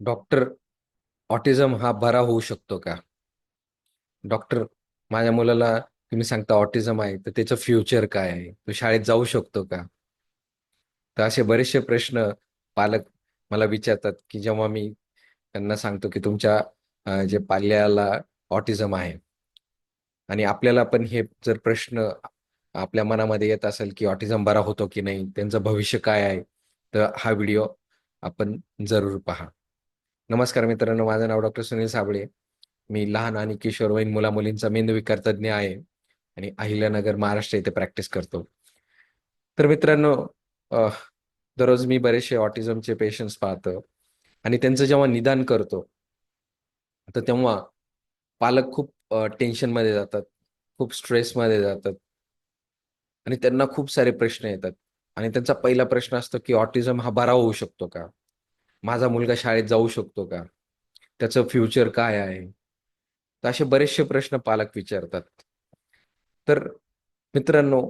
Doctor autism हा बरा होऊ शकतो का? डॉक्टर माझ्या मुलाला तुम्ही सांगता ऑटिझम आहे तर त्याचं फ्युचर काय आहे? तो शाळेत जाऊ शकतो का? तर असे बरेचसे प्रश्न पालक मला विचारतात की जेव्हा मी त्यांना सांगतो की तुमच्या जे पाल्याला ऑटिझम आहे आणि आपल्याला पण हे जर प्रश्न आपल्या मनामध्ये येत असेल की ऑटिझम बरा होतो की नाही त्यांचं भविष्य काय आहे तर हा व्हिडिओ आपण जरूर पहा. नमस्कार मित्रांनो माझं नाव डॉक्टर सुनील साबळे. मी लहान आणि किशोरवयीन मुला मुलींचा मेंदूविकार तज्ज्ञ आहे आणि अहिल्यानगर महाराष्ट्र येथे प्रॅक्टिस करतो. तर मित्रांनो दररोज मी बरेचसे ऑटिझमचे पेशंट्स पाहतो आणि त्यांचं जेव्हा निदान करतो तर तेव्हा पालक खूप टेन्शनमध्ये जातात खूप स्ट्रेसमध्ये जातात आणि त्यांना खूप सारे प्रश्न येतात आणि त्यांचा पहिला प्रश्न असतो की ऑटिझम हा बरा होऊ शकतो का? माझा मुलगा शाळेत जाऊ शकतो का? त्याचं फ्युचर काय आहे? तर असे बरेचसे प्रश्न पालक विचारतात. तर मित्रांनो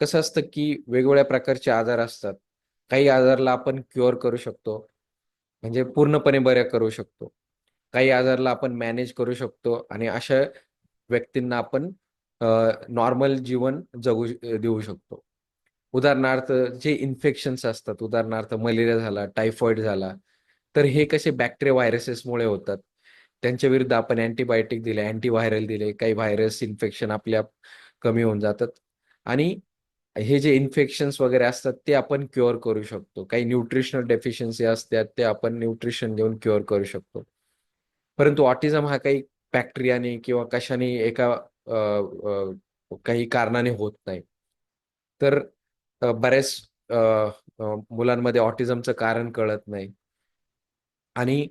कसं असतं की वेगवेगळ्या प्रकारचे आजार असतात. काही आजारला आपण क्युअर करू शकतो. म्हणजे पूर्णपणे बऱ्या करू शकतो. काही आजारला आपण मॅनेज करू शकतो आणि अशा व्यक्तींना आपण नॉर्मल जीवन जगू देऊ शकतो. उदाहरणार्थ जे इन्फेक्शन्स असतात उदाहरणार्थ मलेरिया झाला टायफॉइड झाला तर हे कसे बॅक्टेरिया व्हायरसेसमुळे होतात? त्यांच्या विरुद्ध आपण अँटीबायोटिक दिले अँटीव्हायरल दिले काही व्हायरस इन्फेक्शन आपल्या कमी होऊन जातात. आणि हे जे इन्फेक्शन्स वगैरे असतात ते आपण क्युअर करू शकतो. काही न्यूट्रिशनल डेफिशियन्सी असतात ते आपण न्यूट्रिशन देऊन क्युअर करू शकतो. परंतु ऑटिझम हा काही बॅक्टेरियाने किंवा कशाने एका काही कारणाने होत नाही. तर अ, बऱ्याच अ, अ, मुलांमध्ये ऑटिझमचं कारण कळत नाही. आणि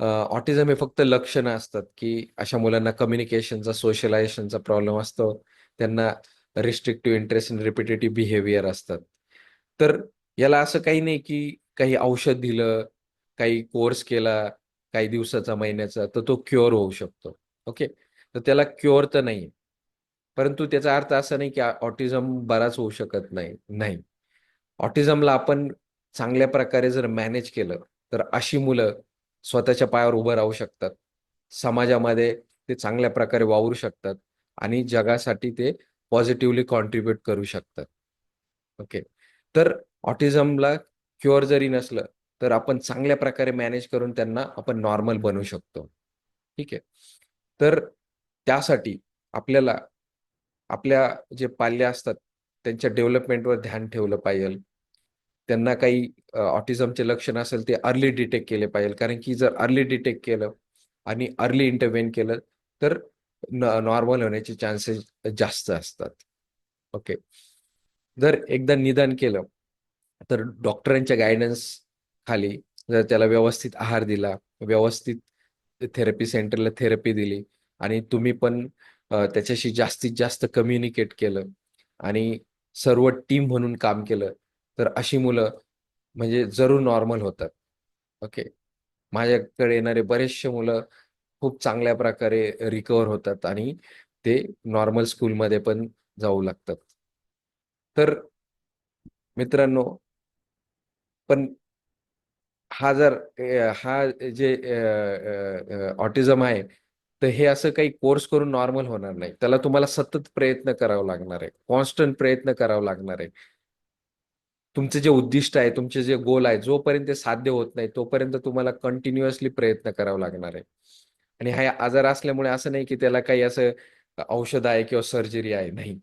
ऑटिझम हे फक्त लक्षणं असतात की अशा मुलांना कम्युनिकेशनचा सोशलायझेशनचा प्रॉब्लेम असतो. त्यांना restrictive interest in repetitive behaviour असतात. तर याला असं काही नाही की काही औषध दिलं काही कोर्स केला काही दिवसाचा महिन्याचा तर तो क्युअर होऊ शकतो. ओके? तर त्याला क्युअर तर नाही परंतु त्याचा अर्थ असा नाही की ऑटिझम बराच होऊ शकत नाही नाही. ऑटिझमला आपण चांगल्या प्रकारे जर मॅनेज केलं तर अशी मुलं स्वतःच्या पायावर उभं राहू शकतात. समाजामध्ये ते चांगल्या प्रकारे वावरू शकतात आणि जगासाठी ते पॉझिटिव्हली कॉन्ट्रीब्युट करू शकतात. ओके. तर ऑटिझमला क्युअर जरी नसलं तर आपण चांगल्या प्रकारे मॅनेज करून त्यांना आपण नॉर्मल बनवू शकतो. ठीक आहे. तर त्यासाठी आपल्याला आपल्या जे पाल्या असतात त्यांच्या डेव्हलपमेंटवर ध्यान ठेवलं पाहिजे. त्यांना काही ऑटिझमचे लक्षण असेल ते अर्ली डिटेक्ट केले पाहिजे. कारण की जर अर्ली डिटेक्ट केलं आणि अर्ली इंटरव्हेन केलं तर नॉर्मल होण्याचे चान्सेस जास्त असतात. ओके जर एकदा निदान केलं तर डॉक्टरांच्या गायडन्स खाली जर त्याला व्यवस्थित आहार दिला व्यवस्थित थेरपी सेंटरला थेरपी दिली आणि तुम्ही पण त्याच्याशी जास्तीत जास्त कम्युनिकेट केलं आणि सर्व टीम म्हणून काम केलं तर अशी मुलं म्हणजे जरूर नॉर्मल होतात. ओके माझ्याकडे येणारे बरेचसे मुलं खूप चांगल्या प्रकारे रिकवर होतात आणि ते नॉर्मल स्कूलमध्ये पण जाऊ लागतात. तर मित्रांनो पण हा जर हा जे ऑटिझम आहे तर हे असं काही कोर्स करून नॉर्मल होणार नाही. त्याला तुम्हाला सतत प्रयत्न करावा लागणार आहे. कॉन्स्टंट प्रयत्न करावा लागणार आहे. तुमचे जे उद्दिष्ट आहे तुमचे जे गोल आहे जोपर्यंत ते साध्य होत नाही तोपर्यंत तुम्हाला कंटिन्युअसली प्रयत्न करावा लागणार आहे. आणि हा आजार असल्यामुळे असं नाही की त्याला काही असं औषध आहे किंवा सर्जरी आहे नाही.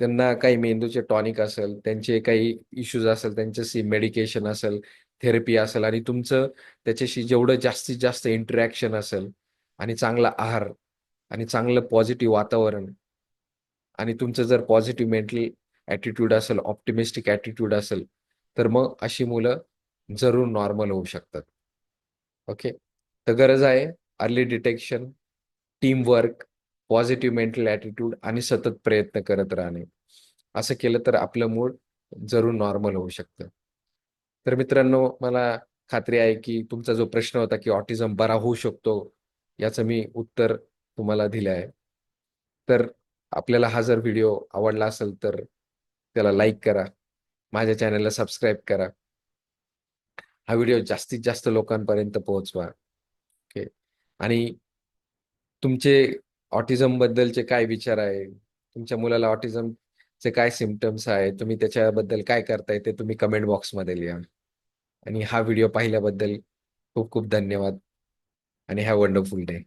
त्यांना काही मेंदूचे टॉनिक असेल त्यांचे काही इश्यूज असेल त्यांच्याशी मेडिकेशन असेल थेरपी असेल आणि तुमचं त्याच्याशी जेवढं जास्तीत जास्त इंटरॅक्शन असेल आणि चांगला आहार आणि चांगलं पॉझिटिव्ह वातावरण आणि तुमचं जर पॉझिटिव्ह मेंटल ॲटिट्यूड असेल ऑप्टिमिस्टिक ॲटिट्यूड असेल तर मग अशी मुलं जरूर नॉर्मल होऊ शकतात. ओके तर गरज आहे early detection team work positive mental attitude आणि सतत प्रयत्न करत राहणे. असं केलं तर आपलं मूड जरूर नॉर्मल होऊ शकतं. तर मित्रांनो मला खात्री आहे की तुमचा जो प्रश्न होता की ऑटिझम बरा होऊ शकतो याचं मी उत्तर तुम्हाला दिलं आहे. तर आपल्याला हा जर व्हिडिओ आवडला असेल तर त्याला लाईक करा. माझ्या चॅनलला सबस्क्राईब करा. हा व्हिडिओ जास्तीत जास्त लोकांपर्यंत पोहोचवा. ओके. आणि तुमचे ऑटिझम बद्दलचे काय विचार आहे? तुमच्या मुलाला ऑटिझमचे काय सिमटम्स आहे? तुम्ही त्याच्याबद्दल काय करताय ते तुम्ही कमेंट बॉक्समध्ये लिहा. आणि हा व्हिडिओ पाहिल्याबद्दल खूप खूप धन्यवाद. and have a wonderful day.